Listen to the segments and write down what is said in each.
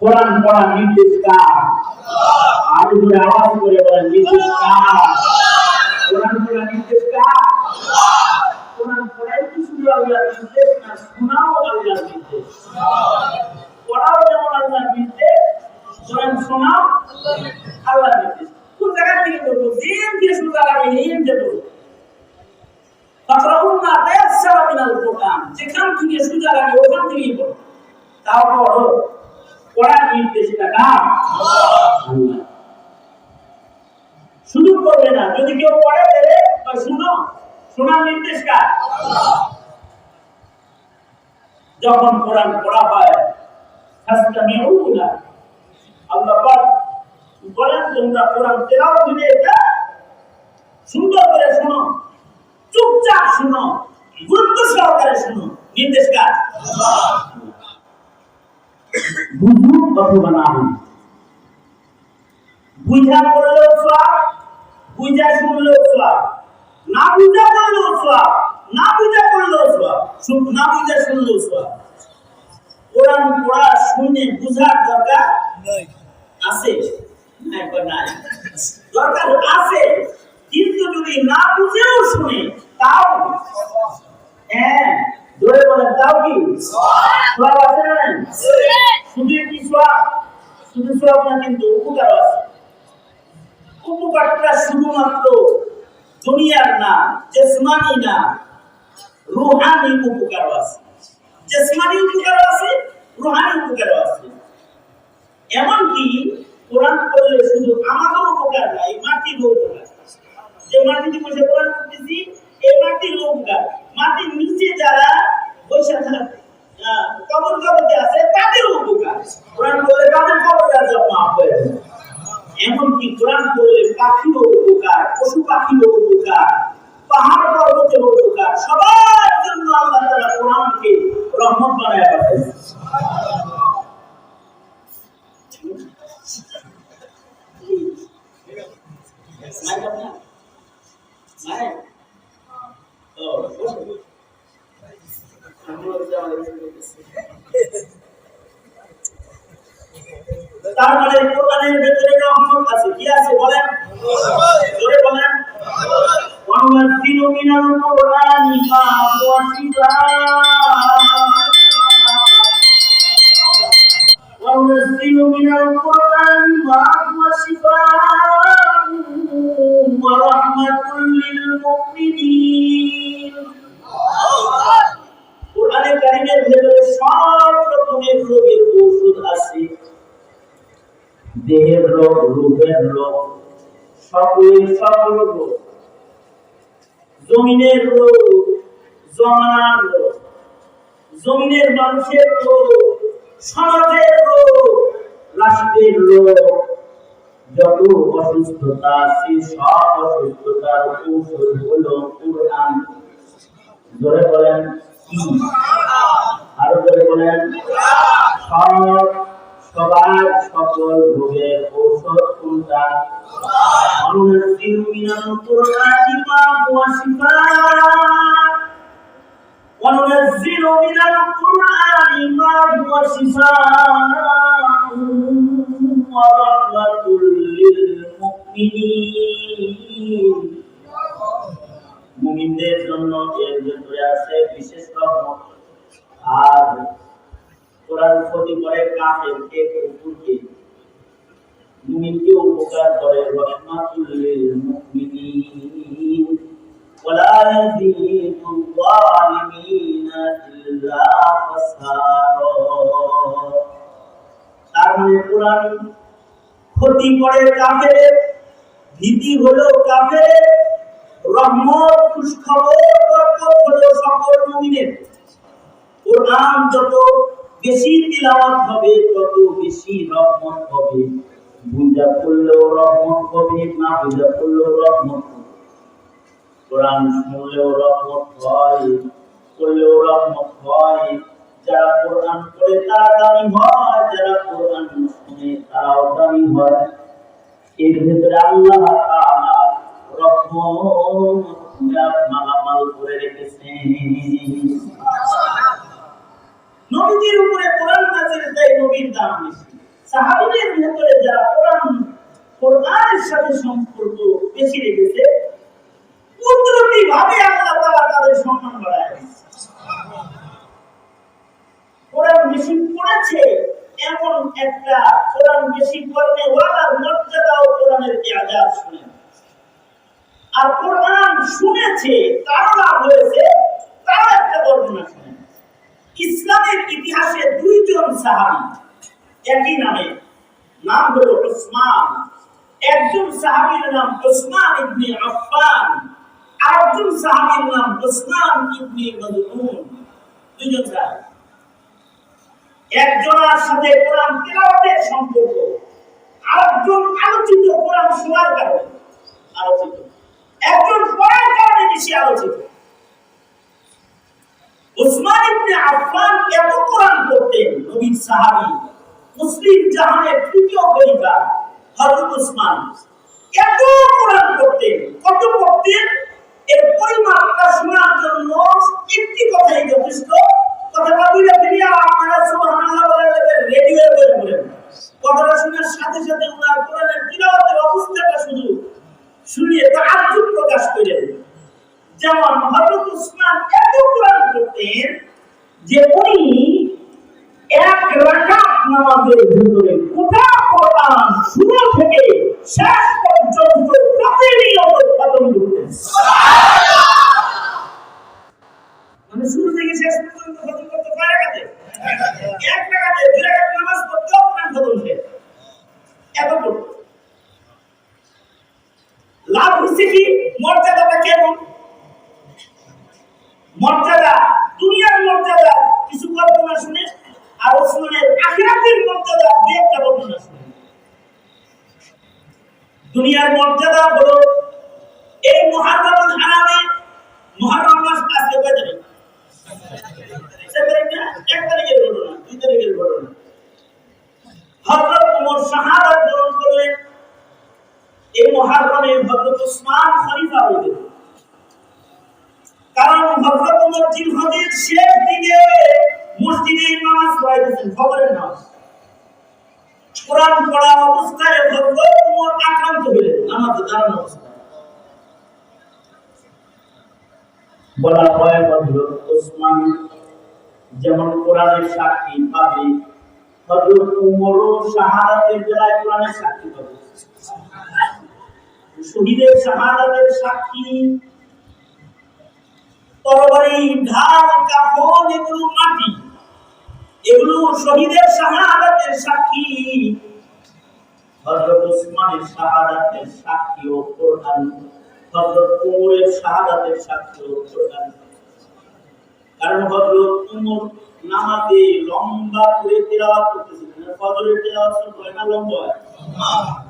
কোরআন পড়ার নির্দেশ কার? আর উপরে আওয়াজ করে বলেন, নির্দেশ কার? কোরআন পড়ার নির্দেশ কার? কোরআন পড়াই কি শুধু আল্লাহর নির্দেশ না শোনাও আল্লাহর নির্দেশ? পড়াও যেমন আল্লাহর নির্দেশ কোরআন শোনাও আল্লাহর নির্দেশ। কোন জায়গা থেকে বলব? দিন দিয়ে শুরু লাগাবে এই যে বলব। ফাকরাউন না, তায়াসসারা মিনাল কোরআন। যেখান থেকে সুজা লাগে ওখান থেকেই পড়ো। তাও পড়ো পড়ার নির্দেশটা কার শুধু পড়বে না, যদি কেউ পড়ে বা শুনো, শোনার নির্দেশ কার? যখন কোরআন পড়া হয় আল্লাহ পাক বলেন, তোমরা কোরআন তেলাওয়াত দিলে এটা সুন্দর করে শোনো, চুপচাপ শুনো, গুরুত্ব সহকারে শুনো নির্দেশ কার বুঝুন অথবা না বুঝুন বুঝা করলেও সব বুঝা শুনলেও সব না বুঝা করলেও সব না বুঝা করলেও সব না বুঝা শুনলেও সব কোরআন পড়া শুনে বুঝার দরকার আছে? দরকার আছে। কিন্তু যদি না বুঝেও শুনে তাও হ্যাঁ ধরে বলেন তাও কি সব আছে না নাই? শুধু কি সব শুধু সব না কিন্তু উপকার আছে উপকারটা শুধুমাত্র দুনিয়ার না, জেসমানি না, রুহানি উপকার আছে। জেসমানি উপকার আছে, রুহানি উপকার আছে। এমনকি কোরআন শুধু আমাদের উপকার নাই মাটির উপকার যে মাটিতে বসে هو شفاء وننزل من القرآن ما هو شفاء ورحمة للمؤمنين কোরআনে কারিমের ভেতরে সব রকমের রোগের ঔষধ আছে দেহের রোগ রূপের রোগ সকলের সকল রোগ জমিনের রোগ জমানার লোক, জমিনের মানুষের লোক, সমাজের লোক, রাষ্ট্রের লোক। যত অসুস্থতা সেই সব অসুস্থতার ঔষধ হল কোরআন। ধরে বলেন। আরও ধরে বলেন। সব, সবার সকল রোগের ঔষধ কোনটা? অনুসিমিনাল কোরআন মা ওয়া শিফা وننزل من القرآن ما هو شفاء ورحمة للمؤمنين মুমিনদের জন্য এর ভেতরে আছে বিশেষ রহমত আর কোরআন ক্ষতি করে কাফেরকে কুকুরকে মুমিনকে উপকার করে রহমাতুল লিল মুমিনিন ওয়ালা ইয়াজিদু যালিমিনা ইল্লা খাসারা তার কোরআন ক্ষতি করে কাফের, ভীতি হলো কাফের, রহমত, খুশখবর হলো সকল মুমিনের। কোরআন যত বেশি তিলাওয়াত হবে, তত বেশি রহমত হবে। বুঝা করলেও রহমত হবে, না বুঝা করলেও রহমত কোরআন শুনলেও রহমত হয় করলেও রহমত হয়। যারা কোরআন পড়ে তারা দামি হয়, যারা কোরআন শুনে তারাও দামি হয়। এর ভেতরে আল্লাহ রহমত মালামাল করে রেখেছেন। নবীদের উপরে কোরআন নাজিল দেয় নবীর দাম বেশি। সাহাবীদের ভেতরে যারা কোরআন, কোরআনের সাথে সম্পর্ক বেশি রেখেছে কুদরতি ভাবে আল্লাহ তাদের সম্মান বাড়ায় কোরআন বেশি পড়েছে, এমন একটা কোরআন বেশি পড়নে ওয়ালার মর্যাদা ও কোরআনের ইজাজ শুনে আর কোরআন শুনেছে তারও লাভ হয়েছে তারও একটা বর্ণনা শুনে ইসলামের ইতিহাসে দুইজন সাহাবী একই নামে, নাম হলো উসমান। একজন সাহাবীর নাম উসমান ইবনে আফফান, আরেকজন সাহাবীর নাম উসমান ইবনে মাযউন দুইজন সাহাবী। একজনের সাথে কোরআন তেলাওয়াতের সম্পর্ক, আরেকজন আলোচিত কোরআন শোনার কারণে আলোচিত। একজন পড়ার কারণে বেশি আলোচিত। উসমান ইবনে আফফান এত কোরআন পড়তেন, নবীর সাহাবী, মুসলিম জাহানের তৃতীয় খলিফা, হযরত উসমান। এত কোরআন পড়তেন, কত পড়তেন? এর পরিমাপটা শোনার জন্য একটি কথাই যথেষ্ট অবস্থাটা শুধু শুনিয়ে তাজ্জুব প্রকাশ করেন যেমন হযরত উসমান এত যে উনি এক রাকাত নামাজের কোরআন শুরু থেকে শেষ পর্যন্ত প্রতিনিয়ত মানে শুরু থেকে শেষ পর্যন্ত এক রাকাতে দুই রাকাত নামাজ পড়তেও কোরআন খতম এত পড়তো লাভ হচ্ছে কি মর্যাদাটা কেমন মর্যাদা দুনিয়ার মর্যাদা কিছু বর্ণনা শুনে আর ওসমানের আখিরাতের মর্যাদা দুই একটা বর্ণনা শুনে দুনিয়ার মর্যাদা হলো এই মহারম হারামে মহারম মাস আজকে কয় তারিখ এক তারিখ না এক তারিখের ঘটনা দুই তারিখের ঘটনা হযরত ওমর শাহাদাত বরণ করলেন এই খলিফা কারণ শেষ দিকে মসজিদে নামাজ পড়াইতেছেন নামাজ। কোরআন পড়া অবস্থায় আক্রান্ত নামাজে দাঁড়ানো অবস্থায়। বলা হয় হযরত ওসমান যেমন কোরআনের সাক্ষী পাবে, হযরত ওমরও শাহাদাতের বেলায় কোরআনের সাক্ষী পাবে। শহীদের শাহাদাতের সাক্ষী। তরবারি ঢাল, কাফন এগুলো মাটি। এগুলো শহীদের শাহাদাতের সাক্ষী। হযরত ওসমানের শাহাদাতের সাক্ষী ও কোরআন হযরত শাহাদাতের সাক্ষী ও কোরআন কারণ হযরত নামাজে লম্বা করে তেলাওয়াত করতেছিলেন। ফজরের তেলাওয়াত হয় না, লম্বা হয়।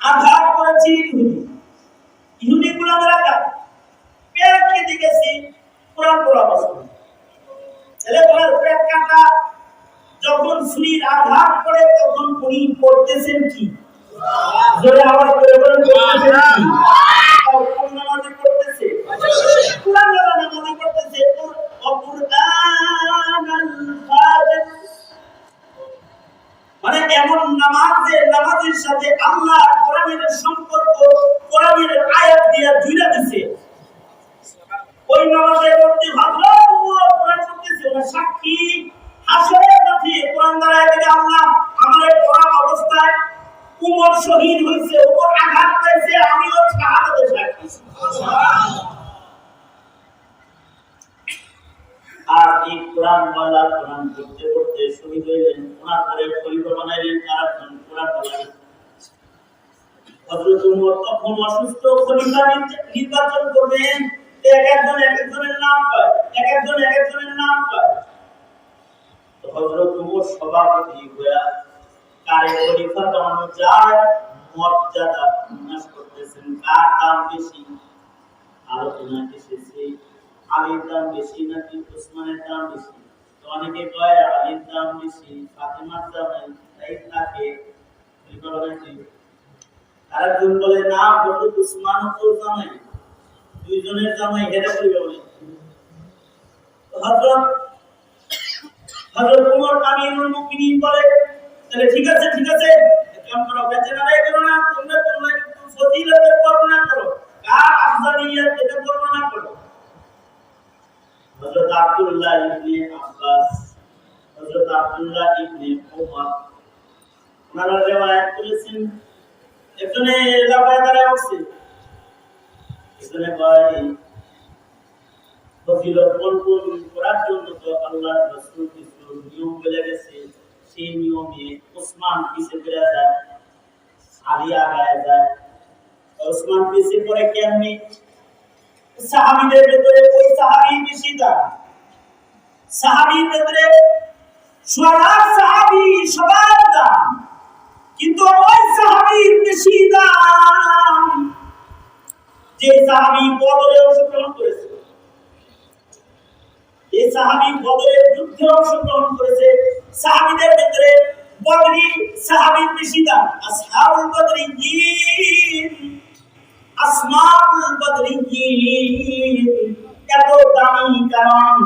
আঘাত করেছি ইহুদি। ইহুদি গোলামের আঘাত পেট কেটে গেছে কোরআন পড়া অবস্থা তাহলে ওনার পেট কাটা। যখন ছুরির আঘাত করে, তখন উনি পড়তেছেন কি? জোরে আওয়াজ করে বলেন করতেছেন কি? সাক্ষী, হাসরের মাঠে কোরআন দ্বারা এদিকে আল্লাহ আমাদের পড়া অবস্থায় উমর শহীদ হয়েছে উপর আঘাত পেয়েছে, আমিও শাহাদাতের সাক্ষী। আর এই কোরআন ওয়ালা কোরআন পড়তে পড়তে শহীদ হইলেন, ওনার পরে খলিফা বানাইলেন আরেকজন কোরআন ওয়ালা। হযরত উমর তখন অসুস্থ, খলিফা নির্বাচন করবেন এক একজন, এক একজনের নাম পায় এক একজন, এক একজনের নাম পায় তো হযরত উমর সভাপতি হইয়া কারে খলিফা বানানো যায়, মর্যাদা বিন্যাস করতেছেন। কার দাম বেশি? আলোচনা এসেছে, আলীর দাম বেশি নাকি ওসমানের দাম বেশি? অনেকে কয়, আলীর দাম বেশি, ফাতেমার দাম তাই তাকে খলিফা বানাইছে আরেকজন বলে, না, হযরত উসমান তো জামাই দুইজনের জামাই হেরে বানাইছে তো হযরত হযরত ওমর আমিরুল মুমিনিন বলে, তাহলে ঠিক আছে ঠিক আছে, কাম করো, বেঁচে বেচারাই করো না, তোমরা তোমরা কিন্তু ফজিলতের বর্ণনা করো কার আফজালিয়াত এটা বর্ণনা করো। হযরত আব্দুল্লাহ ইবনে আব্বাস, হযরত আব্দুল্লাহ ইবনে ওমর ওনারা রিওয়ায়াত করেছেন। একজনে লাফায় দাঁড়ায় উঠছে। কয় ফজিলত করার জন্য তো কিছু নিয়ম বলে গেছে। সেই নিয়মে ওসমান পিছে যায়, আলী আগায় যায়। ওসমান পিছে কেমনি? ভেতরে ওই বেশি ভেতরে সাহাবী বদরে অংশগ্রহণ করেছে। এই সাহাবী বদরের যুদ্ধে অংশগ্রহণ করেছে। সাহাবীদের ভিতরে বদরি সাহাবীর বেশি দাম আসহাবুল বদরিয়িন আসমাউল বদরিয়িন এত দামি কারণ।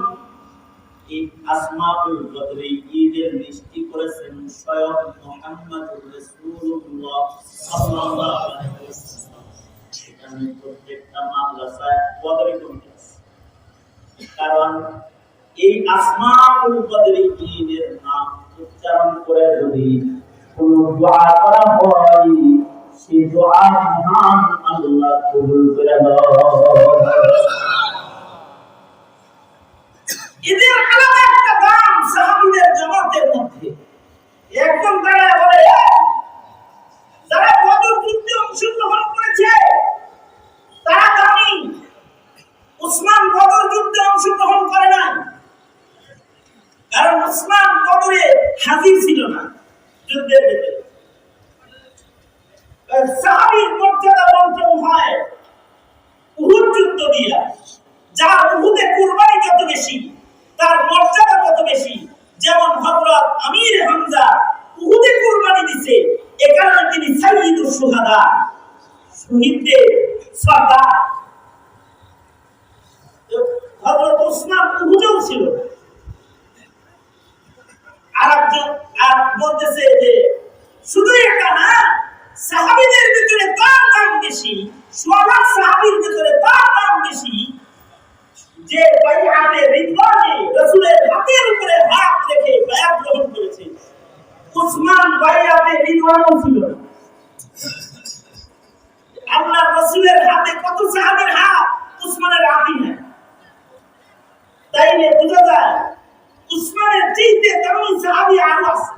এই আসমাউল বদরিয়িনের সৃষ্টি করেছেন স্বয়ং মুহাম্মদুর রাসূলুল্লাহ সাল্লাল্লাহু আলাইহি ওয়াসাল্লাম। এখানে প্রত্যেকটা মাদ্রাসায় বদরি কমপ্লেক্স কারণ এই আসমাউল বদরিয়িনের নাম উচ্চারণ করে যদি কোনো দোয়া করা হয়, সেই দোয়া মহান আল্লাহ কবুল করে এদের শহীদদের শ্রদ্ধা হজরত উসমান উহুদেও ছিল। আর একজন আর বলতেছে যে, শুধু একা না, সাহাবিদের ভিতরে তার দাম বেশি সাহাবির ভিতরে তার দাম বেশি, যে হাতের উপরে হাত রেখে বায়াত গ্রহণ করেছে। উসমান ছিল। আবু সাহাবের হাত উসমানের আদিনে তাইলে বোঝা যায় উসমানের চাইতে তেমন সাহাবি আরো আছে